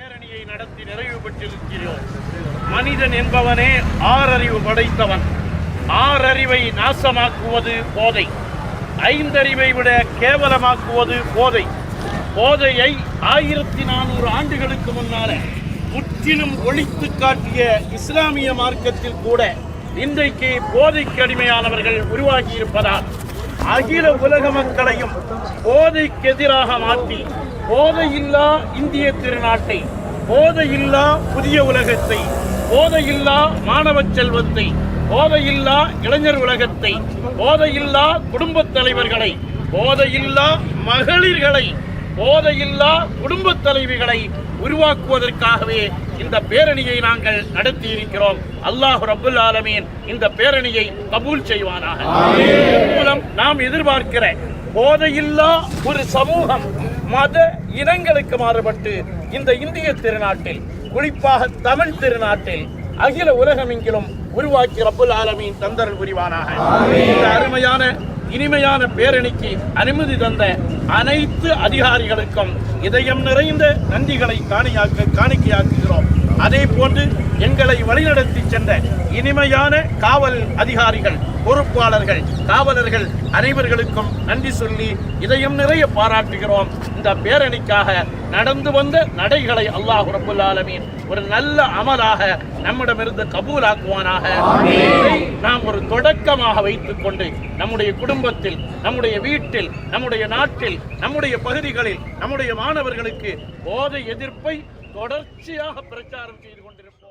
பேரணியை நடத்தி நிறைவு பெற்றிருக்கிறோம். மனிதன் என்பவனே ஆறறிவு படைத்தவன். ஆறறிவை நாசமாக்குவது போதை. ஐந்தறிவை விட கேவலமாக்குவது போதை. போதையை ஆயிரத்தி நானூறு ஆண்டுகளுக்கு முன்னால முற்றிலும் ஒழித்து காட்டிய இஸ்லாமிய மார்க்கத்தில் கூட இன்றைக்கு போதைக்கு அடிமையானவர்கள் உருவாகியிருப்பதால் அகில உலக மக்களையும் போதைக்கு எதிராக மாற்றி போதையில்லா இந்திய திருநாட்டை போதையில்லா புதிய உலகத்தை போதையில்லா மாணவ செல்வத்தை போதையில்லா இளைஞர் உலகத்தை போதையில்லா குடும்பத் தலைவர்களை போதையில்லா மகளிர்களை போதையில்லா குடும்பத் தலைவிகளை உருவாக்குவதற்காகவே இந்த பேரணியை நாங்கள் நடத்தி இருக்கிறோம். அல்லாஹ் ரபுல் ஆலமீன் இந்த பேரணியை கபூல் செய்வானாக. மூலம் நாம் எதிர்பார்க்கிற போதையில்லா ஒரு சமூகம் மத இனங்களுக்கு மாறுபட்டு இந்த இந்திய திருநாட்டில் குறிப்பாக தமிழ் திருநாட்டில் அகில உலகமெங்கிலும் உருவாக்கி ரப்புல் ஆலமீன் தந்தரல் புரிவானாக. இந்த அருமையான இனிமையான பேரணிக்கு அனுமதி தந்த அனைத்து அதிகாரிகளுக்கும் இதயம் நிறைந்த நன்றிகளை காணியாக்க காணிக்கையாக்குகிறோம். அதே போன்று எங்களை வழிநடத்தி சென்ற இனிமையான காவல் அதிகாரிகள் பொறுப்பாளர்கள் காவலர்கள் அனைவர்களுக்கும் நன்றி சொல்லி இதயம் நிறைய பாராட்டுகிறோம். இந்த பேரணிக்காக நடந்து வந்த நடைகளை அல்லாஹ் ரபுல் ஆலமீன் ஒரு நல்ல அமலாக நம்மிடமிருந்து கபூலாக்குவானாக. நாம் ஒரு தொடக்கமாக வைத்துக் கொண்டு நம்முடைய குடும்பத்தில் நம்முடைய வீட்டில் நம்முடைய நாட்டில் நம்முடைய பகுதிகளில் நம்முடைய மாணவர்களுக்கு போதை எதிர்ப்பை தொடர்ச்சியாக பிரச்சாரம் செய்து கொண்டிருப்போம்.